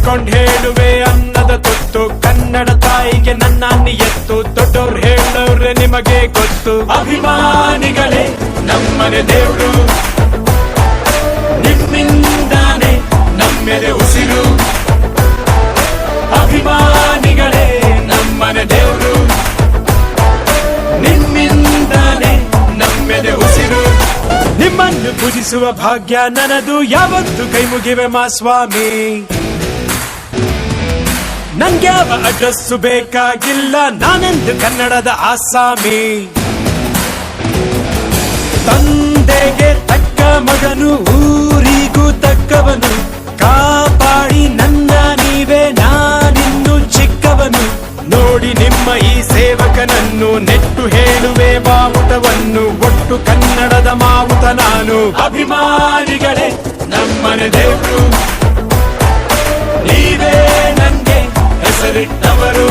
ಹಿಡ್ಕೊಂಡ್ ಹೇಳುವೆ ಅನ್ನದ ತುತ್ತು ಕನ್ನಡ ತಾಯಿಗೆ ನನ್ನ ಎತ್ತು. ದೊಡ್ಡವ್ರು ಹೇಳೋರೆ ನಿಮಗೆ ಗೊತ್ತು. ಅಭಿಮಾನಿಗಳೇ, ನಮ್ಮನೆ ದೇವರು. ನಿಮ್ಮಿಂದಾನೆ ನಮ್ಮೆದೆ ಉಸಿರು. ಅಭಿಮಾನಿಗಳೇ, ನಮ್ಮನೆ ದೇವರು. ನಿಮ್ಮಿಂದಾನೆ ನಮ್ಮೆದೆ ಉಸಿರು. ನಿಮ್ಮನ್ನು ಪೂಜಿಸುವ ಭಾಗ್ಯ ನನದು. ಯಾವತ್ತು ಕೈ ಮುಗಿವೆ ಮಾ ಸ್ವಾಮಿ. ನಂಗ್ಯಾವ ಅಡ್ರೆಸ್ಸು ಬೇಕಾಗಿಲ್ಲ ನಾನೆಂದು ಕನ್ನಡದ ಆಸಾಮಿ. ತಂದೆಗೆ ತಕ್ಕ ಮಗನು, ಊರಿಗೂ ತಕ್ಕವನು, ಕಾಪಾಡಿ ನನ್ನ ನೀವೇ, ನಾನಿನ್ನು ಚಿಕ್ಕವನು. ನೋಡಿ ನಿಮ್ಮ ಈ ಸೇವಕನನ್ನು ನೆಟ್ಟು ಹೇಳುವೆ ಬಾವುಟವನ್ನು ಒಟ್ಟು ಕನ್ನಡದ ಮಾವುತ ನಾನು. ಅಭಿಮಾನಿಗಳೇ, ನಮ್ಮನೆ ದೇವರು విన్నవరు